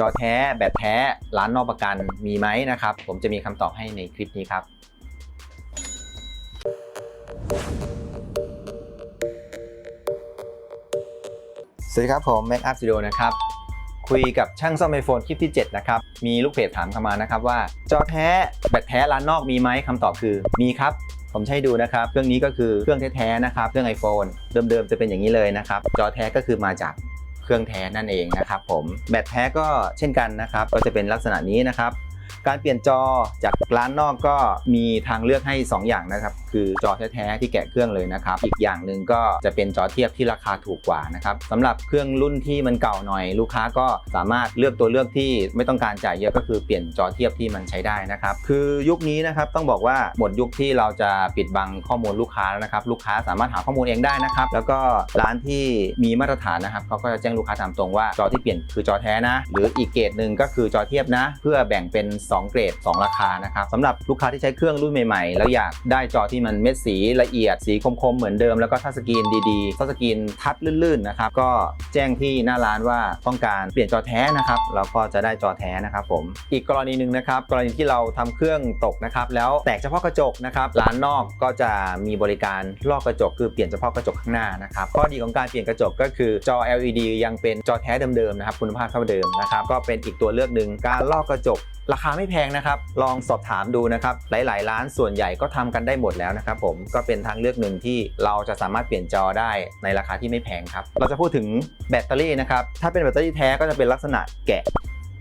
จอแท้แบตแท้ร้านนอกประกันมีไหมนะครับ ผมจะมีคำตอบให้ในคลิปนี้ครับสวัสดีครับผม Make Up Studio นะครับคุยกับช่างซ่อมไอโฟนคลิปที่ 7 นะครับ มีลูกเพจถามเข้ามานะครับว่า จอแท้แบตแท้ร้านนอกมีไหมคำตอบคือมีครับ ผมให้ดูนะครับ เครื่องนี้ก็คือเครื่องแท้ๆนะครับ เครื่อง iPhone เดิมๆจะเป็นอย่างนี้เลยนะครับ จอแท้ก็คือมาจาก เครื่องแท้นั่นเองนะครับผมแบตแท้ก็เช่นกันนะครับก็จะเป็นลักษณะนี้นะครับการเปลี่ยนจอจากร้านนอกก็มีทางเลือกให้ 2 อย่างนะครับ คือจอแท้ๆที่แกะเครื่องเลยนะครับ อีกอย่างหนึ่งก็จะเป็นจอเทียบที่ราคาถูกกว่านะครับสำหรับเครื่องรุ่นที่มันเก่าหน่อย ลูกค้าก็สามารถเลือกตัวเลือกที่ไม่ต้องการจ่ายเยอะก็คือเปลี่ยนจอเทียบที่มันใช้ได้นะครับ คือยุคนี้นะครับต้องบอกว่าหมดยุคที่เราจะปิดบังข้อมูลลูกค้าแล้วนะครับ ลูกค้าสามารถหาข้อมูลเองได้นะครับ แล้วก็ร้านที่มีมาตรฐานนะครับเขาก็จะแจ้งลูกค้าตามตรงว่าจอที่เปลี่ยนคือจอแท้นะ หรืออีกเกรดหนึ่งก็คือจอเทียบนะ เพื่อแบ่งเป็น 2 เกรด 2 ราคานะครับสำหรับลูกค้าที่ใช้เครื่องรุ่นใหม่ๆ แล้วอยากได้จอที่มันเม็ดสีละเอียดสีคมๆ เหมือนเดิมแล้วก็ทัชสกรีนดีๆทัชสกรีนทัชลื่นๆนะครับก็แจ้งที่หน้าร้านว่าต้องการเปลี่ยนจอแท้นะครับเราก็จะได้จอแท้นะครับผมอีกกรณีหนึ่งนะครับกรณีที่เราทำเครื่องตกนะครับแล้วแตกเฉพาะกระจกนะครับร้านนอกก็จะมีบริการลอกกระจกคือเปลี่ยนเฉพาะกระจกข้างหน้านะครับข้อดีของการเปลี่ยนกระจกก็คือจอ LED ยังเป็นจอแท้เดิมๆนะครับคุณภาพเท่าเดิมนะครับก็เป็นอีกตัวเลือกหนึ่งการลอกกระจก ราคาไม่แพงนะครับ ลองสอบถามดูนะครับ หลาย ๆ ร้านส่วนใหญ่ก็ทำกันได้หมดแล้วนะครับผม ก็เป็นทางเลือกหนึ่งที่เราจะสามารถเปลี่ยนจอได้ในราคาที่ไม่แพงครับ เราจะพูดถึงแบตเตอรี่นะครับ ถ้าเป็นแบตเตอรี่แท้ก็จะเป็นลักษณะแกะ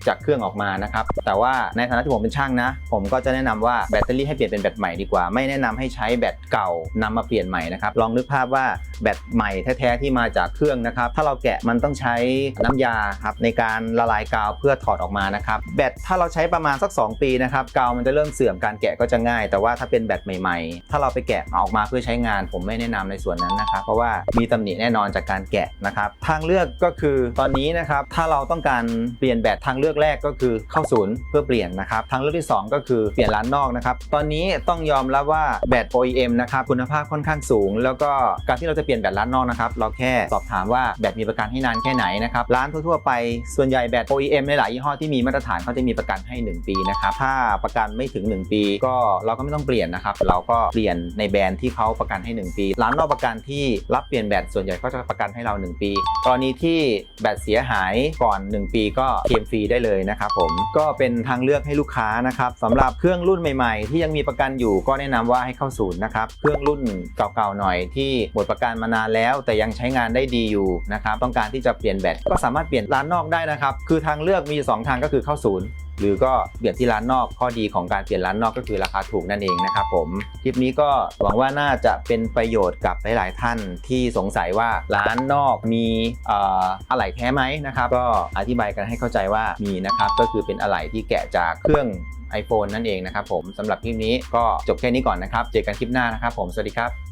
จากเครื่องออกมานะครับ แต่ว่าในฐานะที่ผมเป็นช่างนะ ผมก็จะแนะนำว่าแบตเตอรี่ให้เปลี่ยนเป็นแบตใหม่ดีกว่า ไม่แนะนำให้ใช้แบตเก่านำมาเปลี่ยนใหม่นะครับ ลองนึกภาพว่าแบตใหม่แท้ๆที่มาจากเครื่องนะครับ ถ้าเราแกะมันต้องใช้น้ำยาครับในการละลายกาวเพื่อถอดออกมานะครับ แบตถ้าเราใช้ประมาณสัก 2 ปีนะครับกาวมันจะเริ่มเสื่อมการแกะก็จะง่าย แต่ว่าถ้าเป็นแบตใหม่ ๆ ถ้าเราไปแกะออกมาเพื่อใช้งาน ผมไม่แนะนำในส่วนนั้นนะครับ เพราะว่ามีตำหนิแน่นอนจากการแกะนะครับ ทางเลือกก็คือตอนนี้นะครับถ้าเราต้องการเปลี่ยนแบตทางเลือกแรกก็คือเข้าศูนย์เพื่อเปลี่ยนนะครับทางเลือกที่ 2 ก็คือเปลี่ยนร้านนอกนะครับตอนนี้ต้องยอมรับว่าแบต OEM นะครับคุณภาพค่อนข้างสูง แล้วก็การที่เราจะเปลี่ยนแบตร้านนอกนะครับเราแค่สอบถามว่าแบตมีประกันให้นานแค่ไหนนะครับร้านทั่วๆไปส่วนใหญ่แบต OEM ในหลายยี่ห้อที่มีมาตรฐานเขาจะมีประกันให้ 1 ปีนะครับถ้าประกันไม่ถึง 1 ปี ก็เราก็ไม่ต้องเปลี่ยนนะครับเราก็เปลี่ยนในแบรนด์ที่เขาประกันให้ 1 ปี ร้านนอกประกันที่รับเปลี่ยนแบตส่วนใหญ่ก็จะประกันให้เรา 1 ปี กรณีที่แบตเสียหายก่อน 1 ปีก็เคลมฟรีได้เลยนะครับผมก็เป็นทางเลือกให้ลูกค้านะครับสำหรับเครื่องรุ่นใหม่ๆ ที่ยังมีประกันอยู่ก็แนะนำว่าให้เข้าศูนย์นะครับเครื่องรุ่นเก่าๆหน่อยที่หมดประกันมานานแล้ว แต่ยังใช้งานได้ดีอยู่นะครับต้องการที่จะเปลี่ยนแบตก็สามารถเปลี่ยนร้านนอกได้นะครับคือทางเลือกมีสองทางก็คือเข้าศูนย์ หรือก็เปลี่ยนที่ร้านนอกข้อดีของการเปลี่ยนร้านนอกก็คือราคาถูกนั่นเองนะครับผมคลิปนี้ก็หวังว่าน่าจะเป็นประโยชน์กับหลาย ๆ ท่านที่สงสัยว่าร้านนอกมีเอ่ออะไหล่แท้ไหมนะครับก็อธิบายกันให้เข้าใจว่ามีนะครับก็คือเป็นอะไหล่ที่แกะจากเครื่อง iPhone นั่นเองนะครับผมสำหรับคลิปนี้ก็จบแค่นี้ก่อนนะครับ เจอกันคลิปหน้านะครับผม สวัสดีครับ